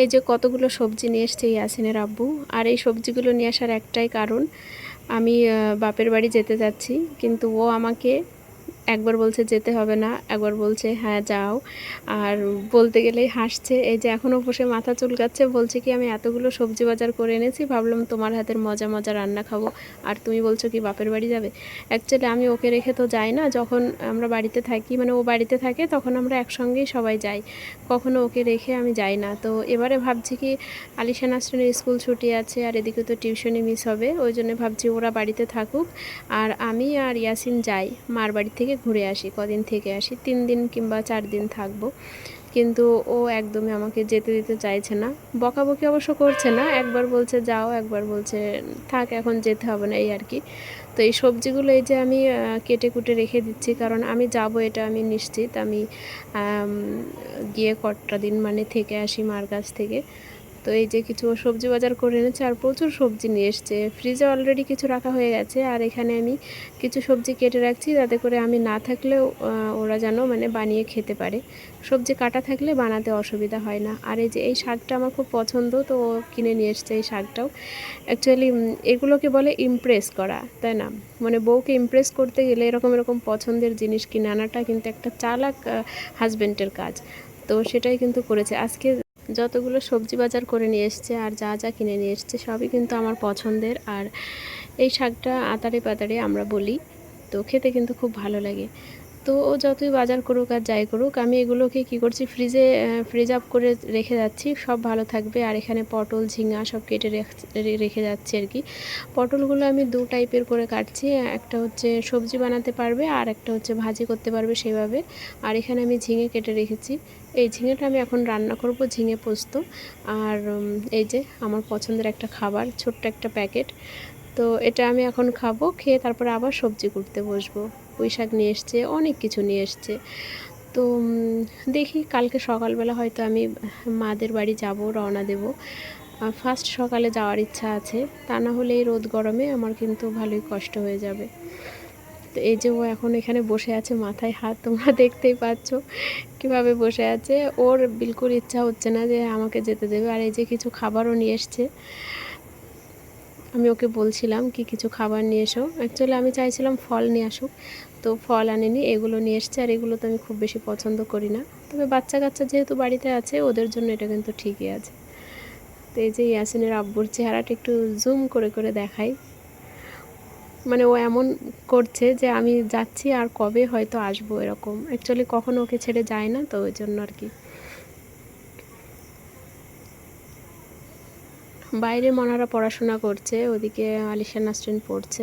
এই যে কতগুলো সবজি নিয়ে এসছে ইয়াসিনের আব্বু। আর এই সবজিগুলো নিয়ে আসার একটাই কারণ, আমি বাপের বাড়ি যেতে যাচ্ছি, কিন্তু ও আমাকে একবার বলছে যেতে হবে না, একবার বলছে হ্যাঁ যাও। আর বলতে গেলেই হাসছে, এই যে এখনও বসে মাথা চুলকাচ্ছে, বলছে কি আমি এতগুলো সবজি বাজার করে এনেছি, ভাবলাম তোমার হাতের মজা মজা রান্না খাব। আর তুমি বলছো কি বাপের বাড়ি যাবে? অ্যাকচুয়ালি আমি ওকে রেখে তো যাই না, যখন আমরা বাড়িতে থাকি মানে ও বাড়িতে থাকে, তখন আমরা একসঙ্গেই সবাই যাই। কখনো ওকে রেখে আমি যাই না। তো এবারে ভাবছি কি আলিশা নাসরিনের স্কুল ছুটি আছে, আর এদিকে তো টিউশনি মিস হবে, ওই জন্য ভাবছি ওরা বাড়িতে থাকুক। আর আমি আর ইয়াসিন যাই, মার বাড়ি থেকে ঘুরে আসি, কদিন থেকে আসি, তিন দিন কিংবা চার দিন থাকব। কিন্তু ও একদমই আমাকে যেতে দিতে চাইছে না। বকাবকি অবশ্য করছে না, একবার বলছে যাও, একবার বলছে থাক, এখন যেতে হবে না, এই আর কি। তো এই সবজিগুলো এই যে আমি কেটে কুটে রেখে দিচ্ছি, কারণ আমি যাব, এটা আমি নিশ্চিত। আমি, গিয়ে কটা দিন মানে থেকে আসি মার কাছ থেকে। তো এই যে কিছু সবজি বাজার করে এনেছে আর প্রচুর সবজি নিয়ে এসছে। ফ্রিজে অলরেডি কিছু রাখা হয়ে গেছে আর এখানে আমি কিছু সবজি কেটে রাখছি যাতে করে আমি না থাকলেও ওরা যেন মানে বানিয়ে খেতে পারে। সবজি কাটা থাকলে বানাতে অসুবিধা হয় না। আর এই যে এই শাকটা আমার খুব পছন্দ, তো কিনে নিয়ে এসছে এই শাকটাও। অ্যাকচুয়ালি এগুলোকে বলে ইমপ্রেস করা, তাই না? মানে বউকে ইমপ্রেস করতে গেলে এরকম এরকম পছন্দের জিনিস কিনে আনাটা কিন্তু একটা চালাক হাজব্যান্ডের কাজ। তো সেটাই কিন্তু করেছে। আজকে যতগুলো সবজি বাজার করে নিয়ে এসছে আর যা যা কিনে নিয়ে এসছে সবই কিন্তু আমার পছন্দের। আর এই শাকটা আতারে পাতারে আমরা বলি, তো খেতে কিন্তু খুব ভালো লাগে। তো ও যতই বাজার করুক আর যাই করুক, আমি এগুলোকে কি করছি ফ্রিজে ফ্রিজ আপ করে রেখে যাচ্ছি, সব ভালো থাকবে। আর এখানে পটল, ঝিঙা সব কেটে রেখ- যাচ্ছি আর কি। পটলগুলো আমি দু টাইপের করে কাটছি, একটা হচ্ছে সবজি বানাতে পারবে আর একটা হচ্ছে ভাজি করতে পারবে সেভাবে। আর এখানে আমি ঝিঙে কেটে রেখেছি। এই ঝিঙেটা আমি এখন রান্না করব ঝিঙে পোস্ত। আর এই যে আমার পছন্দের একটা খাবার, ছোট্ট একটা প্যাকেট। তো এটা আমি এখন খাব, খেয়ে তারপরে আবার সবজি কুটতে বসবো। পুঁই শাক নিয়ে এসছে, অনেক কিছু নিয়ে এসছে। তো দেখি কালকে সকালবেলা হয়তো আমি মাদের বাড়ি যাব, রওনা দেব। ফার্স্ট সকালে যাওয়ার ইচ্ছা আছে, তা না হলে এই রোদ গরমে আমার কিন্তু ভালোই কষ্ট হয়ে যাবে। তো এই যে ও এখন এখানে বসে আছে, মাথায় হাত তোমরা দেখতেই পাচ্ছ কীভাবে বসে আছে। ওর বিলকুল ইচ্ছা হচ্ছে না যে আমাকে যেতে দেবে, আর এই যে কিছু খাবারও নিয়ে এসছে। আমি ওকে বলছিলাম কি কিছু খাবার নিয়ে এসো। অ্যাকচুয়ালি আমি চাইছিলাম ফল নিয়ে আসুক। তো ফল আনেনি, এগুলো নিয়ে এসছে আর এগুলো তো আমি খুব বেশি পছন্দ করি না। তবে বাচ্চা কাচ্চা যেহেতু বাড়িতে আছে, ওদের জন্য এটা কিন্তু ঠিকই আছে। তো এই যে ইয়াসিনের আব্বুর চেহারাটা একটু জুম করে করে দেখাই। মানে ও এমন করছে যে আমি যাচ্ছি আর কবে হয়তো আসব এরকম। অ্যাকচুয়ালি কখনো ওকে ছেড়ে যায় না, তো ওই জন্য আর কি। বাইরে মনারা পড়াশোনা করছে ওদিকে আলিশা নাসরিন পড়ছে।